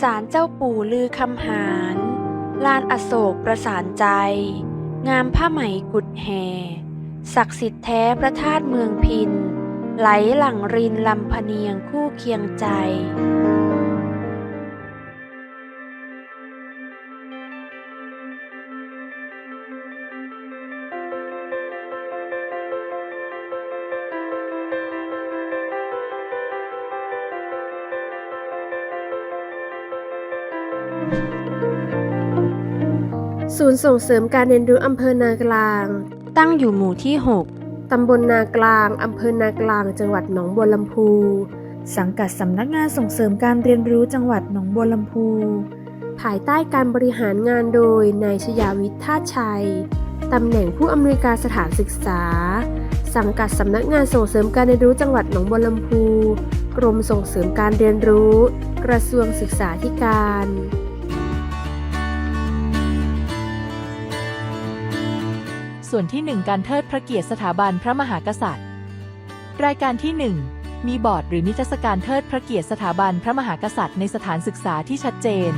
ศาลเจ้าปู่ลือคำหารลานอโศกประสานใจ งามผ้าไหมกุดแห่ศักดิ์สิทธิ์แท้พระธาตุเมืองพิน ไหลหลั่งรินลำพเนียงคู่เคียงใจ ศูนย์ส่งเสริมการเรียนรู้อำเภอนากลาง ตั้งอยู่หมู่ที่ตำบลนากลาง อำเภอนากลาง จังหวัดหนองบัวลำพู สังกัดสำนักงานส่งเสริมการเรียนรู้จังหวัดหนองบัวลำพู ภายใต้การบริหารงานโดย นายชยาวิทย์ท่าตุชัย ตำแหน่งผู้อำนวยการสถานศึกษา สังกัดสำนักงานส่งเสริมการเรียนรู้จังหวัดหนองบัวลำพู กรมส่งเสริมการเรียนรู้ กระทรวงศึกษาธิการ ส่วนที่ 1 การเทิดพระเกียรติสถาบันพระมหากษัตริย์ รายการที่ 1 มีบอร์ดหรือนิทรรศการเทิดพระเกียรติสถาบันพระมหากษัตริย์ในสถานศึกษาที่ชัดเจน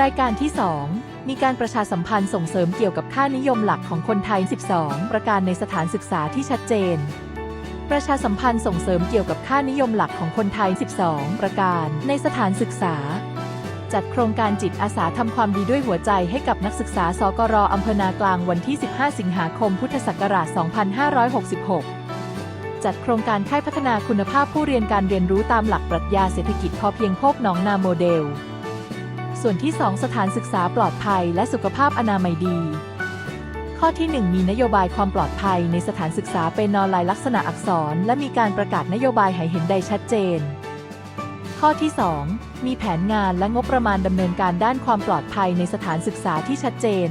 รายการที่ 2 มีการประชาสัมพันธ์ส่งเสริมเกี่ยวกับค่านิยมหลักของคนไทย 12 ประการในสถานศึกษาที่ชัดเจน ประชาสัมพันธ์ส่งเสริมเกี่ยวกับค่านิยมหลักของคนไทย 12 ประการในสถานศึกษา จัดโครงการจิตอาสาทำความดีด้วยหัวใจให้กับนักศึกษา สกรอำเภอนากลางวันที่ 15 สิงหาคม พุทธศักราช 2566จัดโครงการค่ายพัฒนาคุณภาพผู้เรียนการเรียนรู้ตามหลักปรัชญาเศรษฐกิจพอเพียงโคกหนองนาโมเดล ส่วนที่ 2 สถานศึกษาปลอดภัยและสุขภาพอนามัยดี ข้อที่ 1 มีนโยบายความปลอดภัยในสถานศึกษาเป็นนอนลายลักษณะอักษร และมีการประกาศนโยบายให้เห็นได้ชัดเจน ข้อที่ 2 มีแผนงานและงบประมาณดำเนินการด้านความปลอดภัยในสถานศึกษาที่ชัดเจน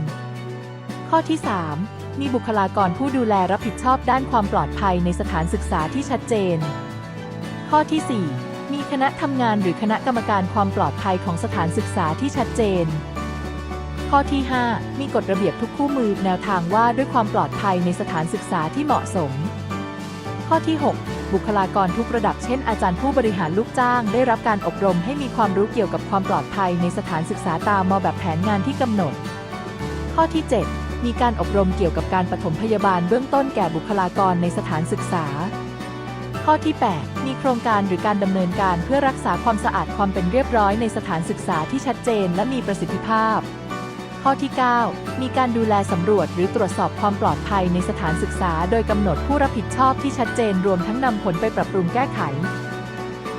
ข้อที่ 3 มีบุคลากรผู้ดูแลรับผิดชอบด้านความปลอดภัยในสถานศึกษาที่ชัดเจน ข้อที่ 4 คณะทำงานหรือคณะกรรมการความปลอดภัยของสถานศึกษาที่ชัดเจน ข้อที่ 5 มีกฎระเบียบทุกคู่มือแนวทางว่าด้วยความปลอดภัยในสถานศึกษาที่เหมาะสม ข้อที่ 6 บุคลากรทุกระดับเช่นอาจารย์ผู้บริหารลูกจ้าง ได้รับการอบรมให้มีความรู้เกี่ยวกับความปลอดภัยในสถานศึกษาตามมแบบแผนงานที่กำหนด ข้อที่ 7 มีการอบรมเกี่ยวกับการปฐมพยาบาลเบื้องต้นแก่บุคลากรในสถานศึกษา ข้อที่ 8 มีโครงการหรือการดำเนินการเพื่อรักษาความสะอาดความเป็นเรียบร้อยในสถานศึกษาที่ชัดเจนและมีประสิทธิภาพ ข้อที่ 9 มีการดูแลสำรวจหรือตรวจสอบความปลอดภัยในสถานศึกษา โดยกำหนดผู้รับผิดชอบที่ชัดเจนรวมทั้งนำผลไปปรับปรุงแก้ไข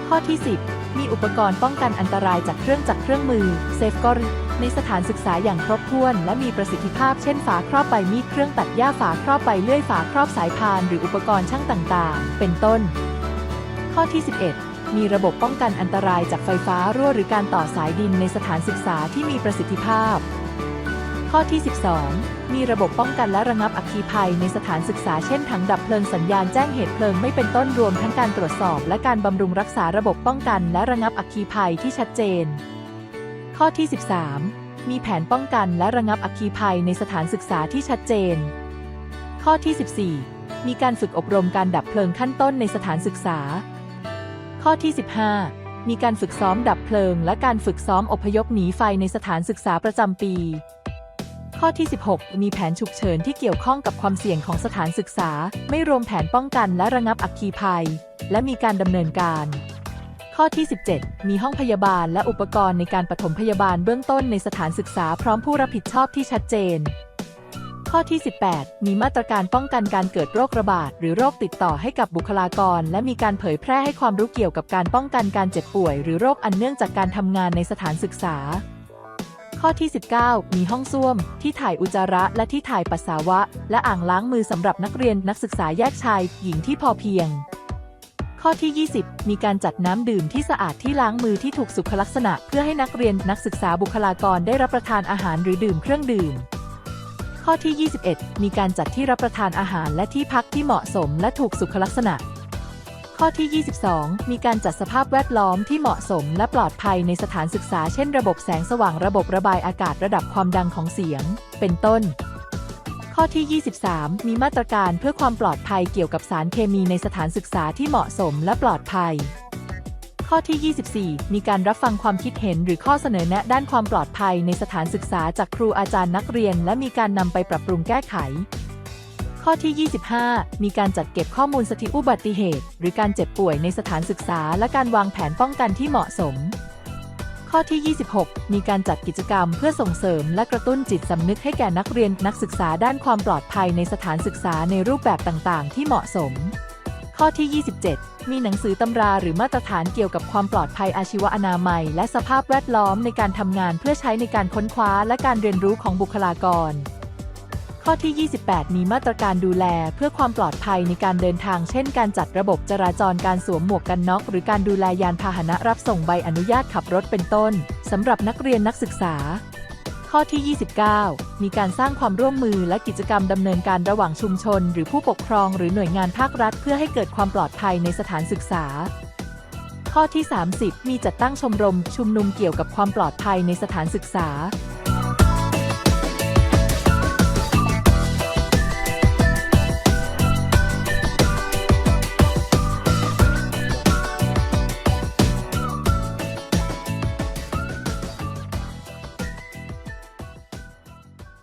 ข้อที่ 10 มีอุปกรณ์ป้องกันอันตรายจากเครื่องจักรเครื่องมือเซฟกอร ในสถานศึกษาอย่างครบถ้วนและมีประสิทธิภาพเช่นฝาครอบใบมีดเครื่องตัดหญ้าฝาครอบใบเลื่อยฝาครอบสายพานหรืออุปกรณ์ช่างต่างๆ เป็นต้น ข้อที่ 11 มีระบบป้องกันอันตรายจากไฟฟ้ารั่วหรือการต่อสายดินในสถานศึกษาที่มีประสิทธิภาพ ข้อที่ 12 มีระบบป้องกันและระงับอัคคีภัยในสถานศึกษาเช่นถังดับเพลิงสัญญาณแจ้งเหตุเพลิงไม่เป็นต้นรวมทั้งการตรวจสอบ และการบำรุงรักษาระบบป้องกันและระงับอัคคีภัยที่ชัดเจน ข้อที่ 13 มีแผนป้องกันและระงับอัคคีภัยในสถานศึกษาที่ชัดเจน ข้อที่ 14 มีการฝึกอบรมการดับเพลิงขั้นต้นในสถานศึกษา ข้อที่ 15 มีการฝึกซ้อมดับเพลิง และการฝึกซ้อมอพยพหนีไฟในสถานศึกษาประจำปี ข้อที่ 16 มีแผนฉุกเฉินที่เกี่ยวข้องกับความเสี่ยงของสถานศึกษา ไม่รวมแผนป้องกันและระงับอัคคีภัย และมีการดำเนินการ ข้อที่ 17 มีห้องพยาบาลและอุปกรณ์ในการปฐมพยาบาลเบื้องต้นในสถานศึกษาพร้อมผู้รับผิดชอบที่ชัดเจน ข้อที่ 18 มีมาตรการป้องกันการเกิดโรคระบาดหรือโรคติดต่อให้กับบุคลากร และมีการเผยแพร่ให้ความรู้เกี่ยวกับการป้องกันการเจ็บป่วย หรือโรคอันเนื่องจากการทำงานในสถานศึกษา ข้อที่ 19 มีห้องส้วม ที่ถ่ายอุจจาระและที่ถ่ายปัสสาวะ และอ่างล้างมือสำหรับนักเรียนนักศึกษาแยกชาย หญิงที่พอเพียง ข้อที่ 20 มีการจัดน้ำดื่มที่สะอาดที่ล้างมือที่ถูกสุขลักษณะ เพื่อให้นักเรียนนักศึกษาบุคลากรได้รับประทานอาหารหรือดื่มเครื่องดื่ม ข้อที่ 21 มีการจัดที่รับประทานอาหารและที่พักที่เหมาะสมและถูกสุขลักษณะ ข้อที่ 22 มีการจัดสภาพแวดล้อมที่เหมาะสมและปลอดภัยในสถานศึกษา เช่น ระบบแสงสว่างระบบระบายอากาศระดับความดังของเสียง เป็นต้น ข้อที่ 23 มีมาตรการเพื่อความปลอดภัยเกี่ยวกับสารเคมีในสถานศึกษาที่เหมาะสมและปลอดภัย ข้อที่ 24 มีการรับฟังความคิดเห็นหรือข้อเสนอแนะด้านความปลอดภัยในสถานศึกษาจากครูอาจารย์นักเรียน และมีการนำไปปรับปรุงแก้ไข ข้อที่ 25 มีการจัดเก็บข้อมูลสถิติอุบัติเหตุ หรือการเจ็บป่วยในสถานศึกษา และการวางแผนป้องกันที่เหมาะสม ข้อที่ 26 มีการจัดกิจกรรมเพื่อส่งเสริมและกระตุ้นจิตสำนึกให้แก่นักเรียนนักศึกษาด้านความปลอดภัยในสถานศึกษาในรูปแบบต่างๆ ที่เหมาะสม ข้อที่ 27 มีหนังสือตำราหรือมาตรฐานเกี่ยวกับความปลอดภัยอาชีวอนามัย และสภาพแวดล้อมในการทำงานเพื่อใช้ในการค้นคว้าและการเรียนรู้ของบุคลากร ข้อที่ 28 มีมาตรการดูแลเพื่อความปลอดภัยในการเดินทาง เช่น การจัดระบบจราจรการสวมหมวกกันน็อก หรือการดูแลยานพาหนะรับส่งใบอนุญาตขับรถเป็นต้นสำหรับนักเรียนนักศึกษา ข้อที่ 29 มีการสร้างความร่วมมือและกิจกรรมดำเนินการระหว่างชุมชน หรือผู้ปกครองหรือหน่วยงานภาครัฐ เพื่อให้เกิดความปลอดภัยในสถานศึกษา ข้อที่ 30 มีจัดตั้งชมรมชุมนุมเกี่ยวกับความปลอดภัยในสถานศึกษา